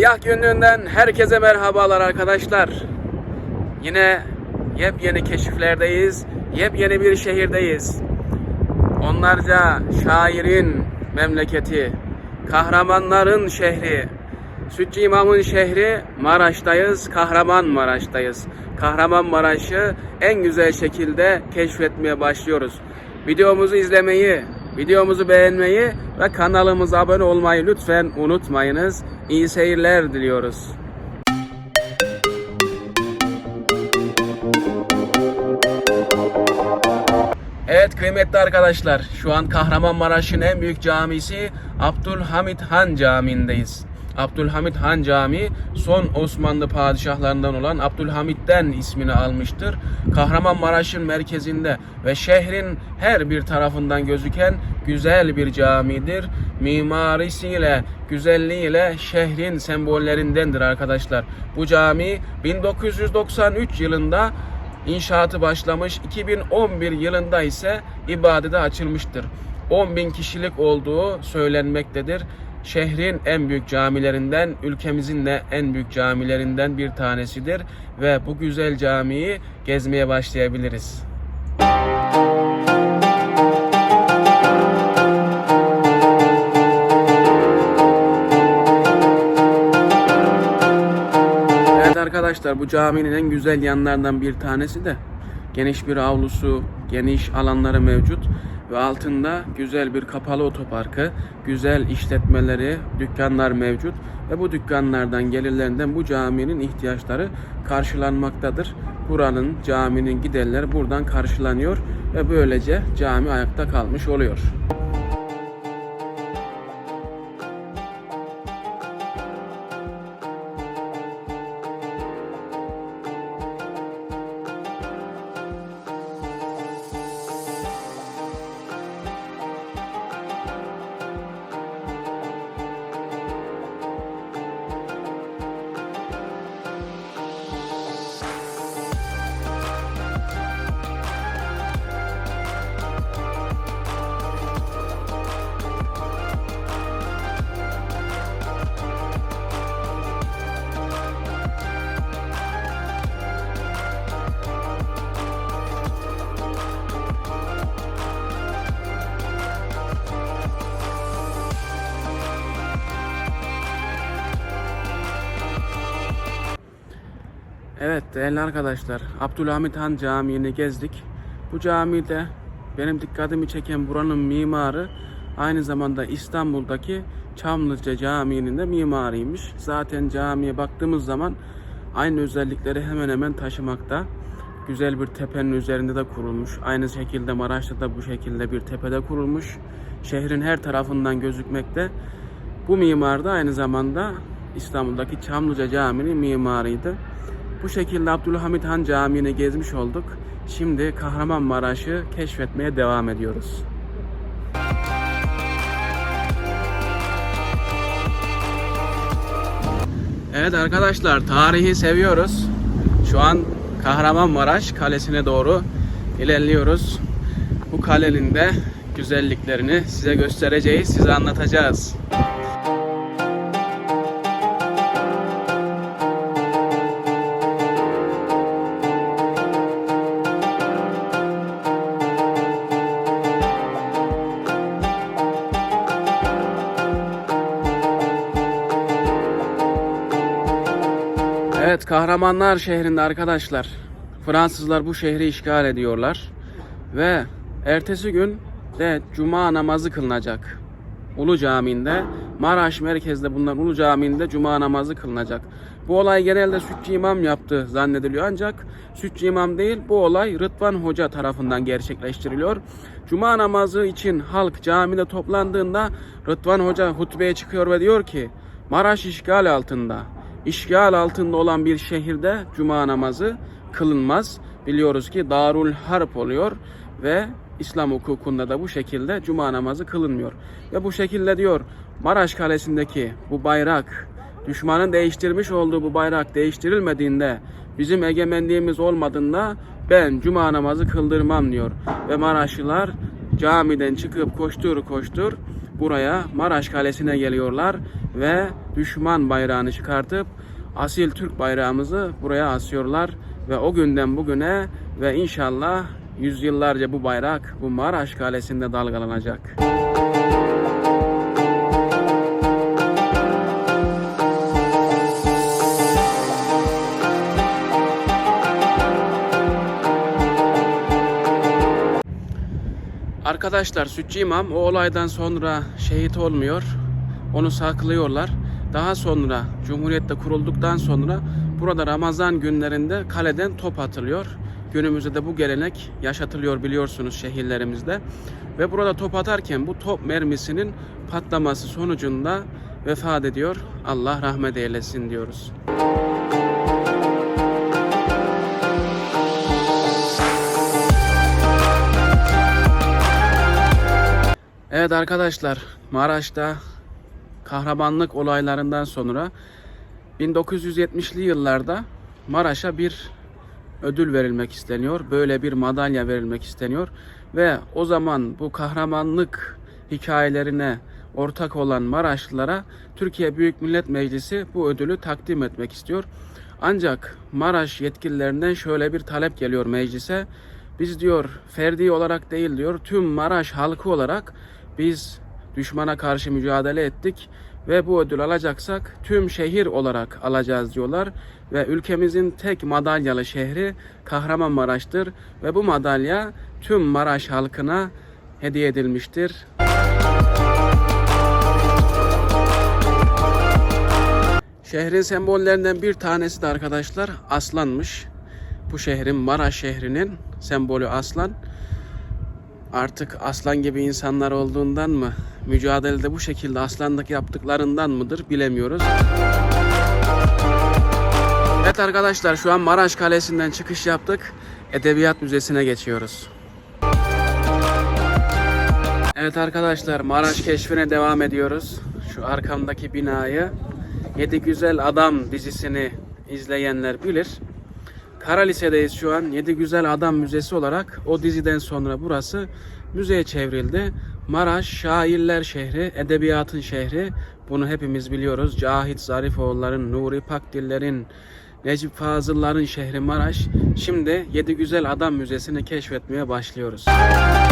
Seyyah günlüğünden herkese merhabalar arkadaşlar. Yine yepyeni keşiflerdeyiz. Yepyeni bir şehirdeyiz. Onlarca şairin memleketi, kahramanların şehri, Sütçü İmam'ın şehri Maraş'tayız, Kahramanmaraş'tayız. Kahramanmaraş'ı en güzel şekilde keşfetmeye başlıyoruz. Videomuzu izlemeyi, videomuzu beğenmeyi ve kanalımıza abone olmayı lütfen unutmayınız. İyi seyirler diliyoruz. Evet kıymetli arkadaşlar şu an Kahramanmaraş'ın en büyük camisi Abdülhamit Han Camii'ndeyiz. Abdülhamit Han Camii son Osmanlı padişahlarından olan Abdülhamit'ten ismini almıştır. Kahramanmaraş'ın merkezinde ve şehrin her bir tarafından gözüken güzel bir camidir. Mimarisiyle, güzelliğiyle şehrin sembollerindendir arkadaşlar. Bu cami 1993 yılında İnşaatı başlamış 2011 yılında ise ibadete açılmıştır. 10 bin kişilik olduğu söylenmektedir. Şehrin en büyük camilerinden, ülkemizin de en büyük camilerinden bir tanesidir ve bu güzel camiyi gezmeye başlayabiliriz. Evet arkadaşlar bu caminin en güzel yanlarından bir tanesi de geniş bir avlusu, geniş alanları mevcut ve altında güzel bir kapalı otoparkı, güzel işletmeleri, dükkanlar mevcut ve bu dükkanlardan gelirlerinden bu caminin ihtiyaçları karşılanmaktadır. Buranın caminin giderleri buradan karşılanıyor ve böylece cami ayakta kalmış oluyor. Evet değerli arkadaşlar Abdülhamit Han Camii'ni gezdik. Bu camide benim dikkatimi çeken buranın mimarı aynı zamanda İstanbul'daki Çamlıca Camii'nin de mimarıymış. Zaten camiye baktığımız zaman aynı özellikleri hemen hemen taşımakta. Güzel bir tepenin üzerinde de kurulmuş. Aynı şekilde Maraş'ta da bu şekilde bir tepede kurulmuş. Şehrin her tarafından gözükmekte. Bu mimar da aynı zamanda İstanbul'daki Çamlıca Camii'nin mimarıydı. Bu şekilde Abdülhamit Han Camii'ni gezmiş olduk. Şimdi Kahramanmaraş'ı keşfetmeye devam ediyoruz. Evet arkadaşlar tarihi seviyoruz. Şu an Kahramanmaraş Kalesi'ne doğru ilerliyoruz. Bu kalenin de güzelliklerini size göstereceğiz, size anlatacağız. Kahramanlar şehrinde arkadaşlar Fransızlar bu şehri işgal ediyorlar ve ertesi gün de cuma namazı kılınacak. Ulu Camii'nde Maraş merkezde bulunan Ulu Camii'nde cuma namazı kılınacak. Bu olay genelde Sütçü İmam yaptı zannediliyor ancak Sütçü İmam değil bu olay Rıdvan Hoca tarafından gerçekleştiriliyor. Cuma namazı için halk camide toplandığında Rıdvan Hoca hutbeye çıkıyor ve diyor ki Maraş işgal altında. İşgal altında olan bir şehirde cuma namazı kılınmaz. Biliyoruz ki Darul Harp oluyor ve İslam hukukunda da bu şekilde cuma namazı kılınmıyor. Ve bu şekilde diyor Maraş Kalesi'ndeki bu bayrak düşmanın değiştirmiş olduğu bu bayrak değiştirilmediğinde bizim egemenliğimiz olmadığında ben cuma namazı kıldırmam diyor. Ve Maraşlılar camiden çıkıp koştur koştur buraya Maraş Kalesi'ne geliyorlar ve düşman bayrağını çıkartıp asil Türk bayrağımızı buraya asıyorlar ve o günden bugüne ve inşallah yüzyıllarca bu bayrak bu Maraş Kalesi'nde dalgalanacak. Arkadaşlar Sütçü İmam o olaydan sonra şehit olmuyor. Onu saklıyorlar. Daha sonra Cumhuriyet'te kurulduktan sonra burada Ramazan günlerinde kaleden top atılıyor. Günümüzde de bu gelenek yaşatılıyor biliyorsunuz şehirlerimizde. Ve burada top atarken bu top mermisinin patlaması sonucunda vefat ediyor. Allah rahmet eylesin diyoruz. Evet arkadaşlar Maraş'ta kahramanlık olaylarından sonra 1970'li yıllarda Maraş'a bir ödül verilmek isteniyor. Böyle bir madalya verilmek isteniyor ve o zaman bu kahramanlık hikayelerine ortak olan Maraşlılara Türkiye Büyük Millet Meclisi bu ödülü takdim etmek istiyor. Ancak Maraş yetkililerinden şöyle bir talep geliyor meclise. Biz diyor ferdi olarak değil diyor tüm Maraş halkı olarak biz düşmana karşı mücadele ettik ve bu ödül alacaksak tüm şehir olarak alacağız diyorlar ve ülkemizin tek madalyalı şehri Kahramanmaraş'tır ve bu madalya tüm Maraş halkına hediye edilmiştir. Şehrin sembollerinden bir tanesi de arkadaşlar aslanmış. Bu şehrin Maraş şehrinin sembolü aslan. Artık aslan gibi insanlar olduğundan mı, mücadelede bu şekilde aslanlık yaptıklarından mıdır bilemiyoruz. Evet arkadaşlar şu an Maraş Kalesi'nden çıkış yaptık. Edebiyat Müzesi'ne geçiyoruz. Evet arkadaşlar Maraş keşfine devam ediyoruz. Şu arkamdaki binayı Yedi Güzel Adam dizisini izleyenler bilir. Kara Lise'deyiz şu an. Yedi Güzel Adam Müzesi olarak o diziden sonra burası müzeye çevrildi. Maraş şairler şehri, edebiyatın şehri. Bunu hepimiz biliyoruz. Cahit Zarifoğulların, Nuri Pakdiller'in, Necip Fazıl'ların şehri Maraş. Şimdi Yedi Güzel Adam Müzesi'ni keşfetmeye başlıyoruz. Maraş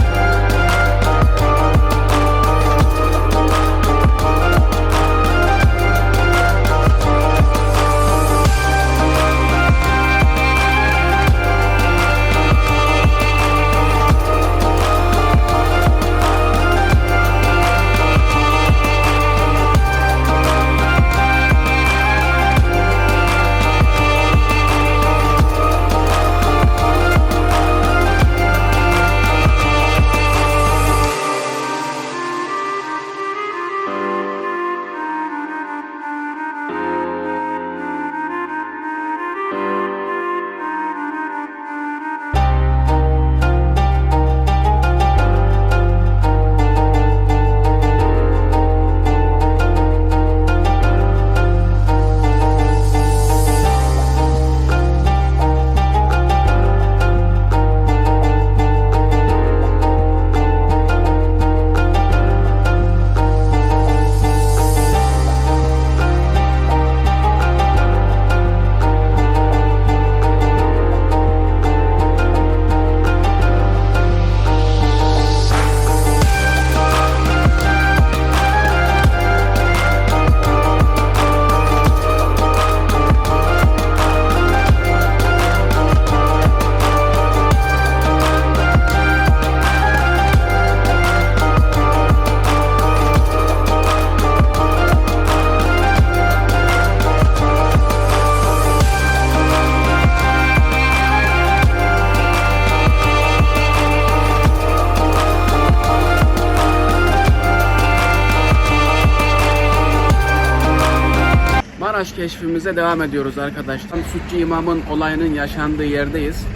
keşfimize devam ediyoruz arkadaşlar. Sütçü İmam'ın olayının yaşandığı yerdeyiz.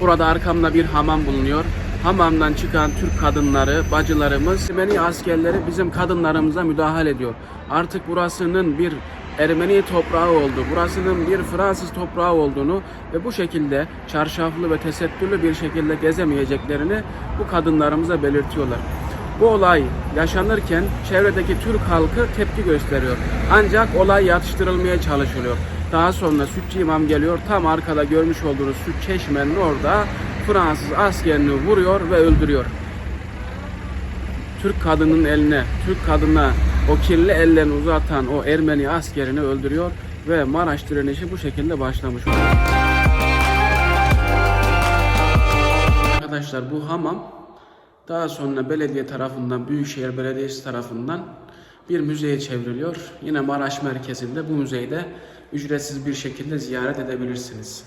Burada arkamda bir hamam bulunuyor. Hamamdan çıkan Türk kadınları, bacılarımız, Ermeni askerleri bizim kadınlarımıza müdahale ediyor. Artık burasının bir Ermeni toprağı oldu, burasının bir Fransız toprağı olduğunu ve bu şekilde çarşaflı ve tesettürlü bir şekilde gezemeyeceklerini bu kadınlarımıza belirtiyorlar. Bu olay yaşanırken çevredeki Türk halkı tepki gösteriyor. Ancak olay yatıştırılmaya çalışılıyor. Daha sonra sütçü imam geliyor. Tam arkada görmüş olduğunuz süt çeşmenin orada Fransız askerini vuruyor ve öldürüyor. Türk kadının eline, Türk kadına o kirli ellerini uzatan o Ermeni askerini öldürüyor ve Maraş direnişi bu şekilde başlamış oluyor. Arkadaşlar bu hamam daha sonra belediye tarafından, Büyükşehir Belediyesi tarafından bir müzeye çevriliyor. Yine Maraş merkezinde bu müzeyi de ücretsiz bir şekilde ziyaret edebilirsiniz.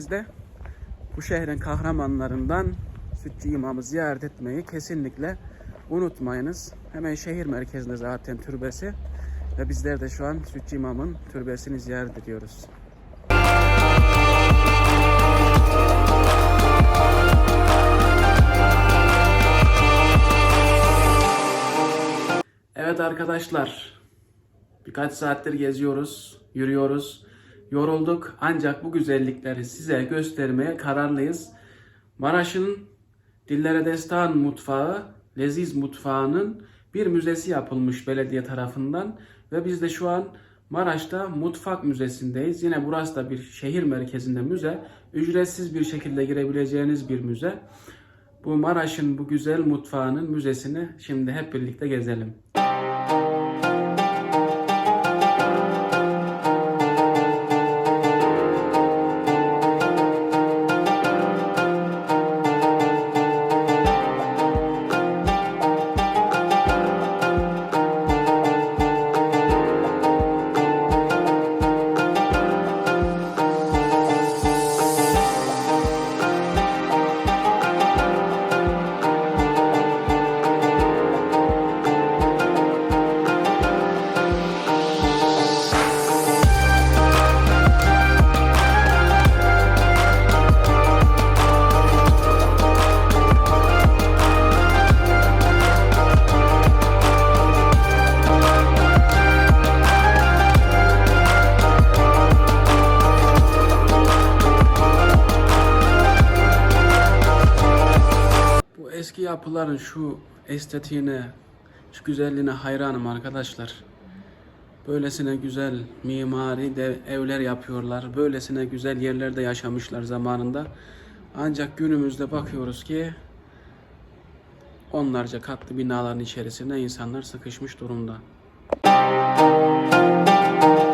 Geldiğinizde bu şehrin kahramanlarından Sütçü İmam'ı ziyaret etmeyi kesinlikle unutmayınız. Hemen şehir merkezinde zaten türbesi ve bizler de şu an Sütçü İmam'ın türbesini ziyaret ediyoruz. Evet arkadaşlar, birkaç saattir geziyoruz, yürüyoruz. Yorulduk ancak bu güzellikleri size göstermeye kararlıyız. Maraş'ın Dillere Destan Mutfağı, Leziz Mutfağı'nın bir müzesi yapılmış belediye tarafından ve biz de şu an Maraş'ta Mutfak Müzesi'ndeyiz. Yine burası da bir şehir merkezinde müze. Ücretsiz bir şekilde girebileceğiniz bir müze. Bu Maraş'ın bu güzel mutfağının müzesini şimdi hep birlikte gezelim. Yapıların şu estetiğine, şu güzelliğine hayranım arkadaşlar. Böylesine güzel mimari de evler yapıyorlar. Böylesine güzel yerlerde yaşamışlar zamanında. Ancak günümüzde bakıyoruz ki onlarca katlı binaların içerisinde insanlar sıkışmış durumda. Evet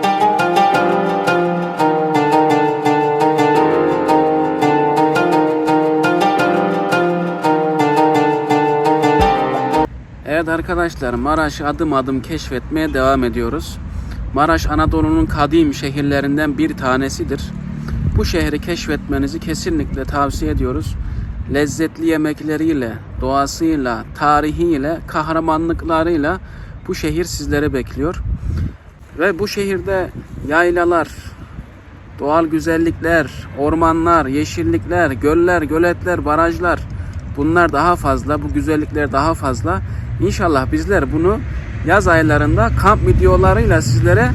arkadaşlar Maraş'ı adım adım keşfetmeye devam ediyoruz. Maraş Anadolu'nun kadim şehirlerinden bir tanesidir. Bu şehri keşfetmenizi kesinlikle tavsiye ediyoruz. Lezzetli yemekleriyle, doğasıyla, tarihiyle, kahramanlıklarıyla bu şehir sizleri bekliyor. Ve bu şehirde yaylalar, doğal güzellikler, ormanlar, yeşillikler, göller, göletler, barajlar bunlar daha fazla, bu güzellikler daha fazla. İnşallah bizler bunu yaz aylarında kamp videolarıyla sizlere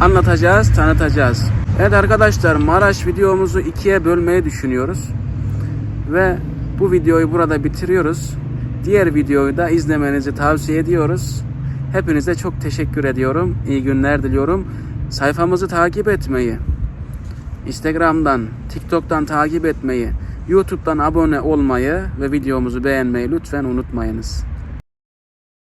anlatacağız, tanıtacağız. Evet arkadaşlar Maraş videomuzu ikiye bölmeyi düşünüyoruz. Ve bu videoyu burada bitiriyoruz. Diğer videoyu da izlemenizi tavsiye ediyoruz. Hepinize çok teşekkür ediyorum. İyi günler diliyorum. Sayfamızı takip etmeyi, Instagram'dan, TikTok'tan takip etmeyi, YouTube'dan abone olmayı ve videomuzu beğenmeyi lütfen unutmayınız.